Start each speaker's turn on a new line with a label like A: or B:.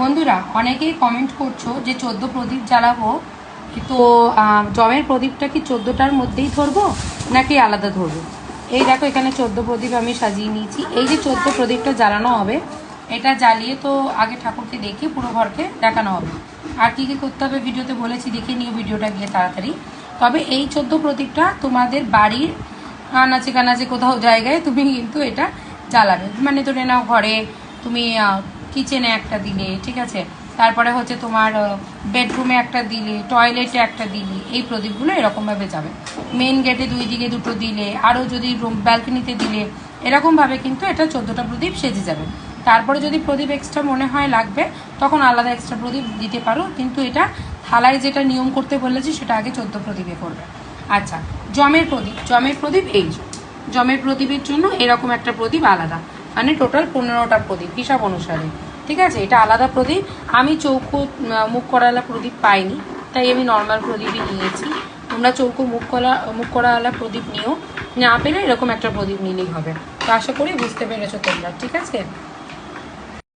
A: বন্ধুরা, অনেকেই কমেন্ট করছ যে চোদ্দ প্রদীপ জ্বালাবো তো জমের প্রদীপটা কি চোদ্দোটার মধ্যেই ধরবো, নাকি আলাদা ধরবো? এই দেখো, এখানে চোদ্দ প্রদীপ আমি সাজিয়ে নিয়েছি। এই যে চোদ্দ প্রদীপটা জ্বালানো হবে, এটা জ্বালিয়ে তো আগে ঠাকুরকে দেখে পুরো ঘরকে দেখানো হবে। আর কী কী করতে হবে ভিডিওতে বলেছি, দেখে নিও ভিডিওটা গিয়ে তাড়াতাড়ি। তবে এই চোদ্দ প্রদীপটা তোমাদের বাড়ির আনাচে কানাচে কোথাও জায়গায় তুমি কিন্তু এটা জ্বালাবে। মানে ধরে নাও ঘরে তুমি কিচেনে একটা দিলে, ঠিক আছে? তারপরে হচ্ছে তোমার বেডরুমে একটা দিলে টয়লেটে একটা দিলে, এই প্রদীপগুলো এরকমভাবে যাবে। মেন গেটে দুই দিকে দুটো দিলে, আরও যদি রুম ব্যালকনিতে দিলে, এরকমভাবে কিন্তু এটা চোদ্দোটা প্রদীপ সেজে যাবে। তারপরে যদি প্রদীপ এক্সট্রা মনে হয় লাগবে, তখন আলাদা এক্সট্রা প্রদীপ দিতে পারো, কিন্তু এটা থালায় যেটা নিয়ম করতে বলেছি, সেটা আগে চোদ্দ প্রদীপে করবে। আচ্ছা জমের প্রদীপ জমের প্রদীপ এই। জমের প্রদীপের জন্য এরকম একটা প্রদীপ আলাদা। মানে টোটাল পনেরোটা প্রদীপ, হিসাব অনুসারে। ঠিক আছে? এটা আলাদা প্রদীপ। আমি চৌকো মুখ করালা প্রদীপ পাইনি, তাই আমি নর্মাল প্রদীপই নিয়েছি। তোমরা চৌকো, মুখ করা মুখ করাওয়ালা প্রদীপ নিও। না পেলে এরকম একটা প্রদীপ নিলেই হবে। তো আশা করি বুঝতে পেরেছ তোমরা, ঠিক আছে?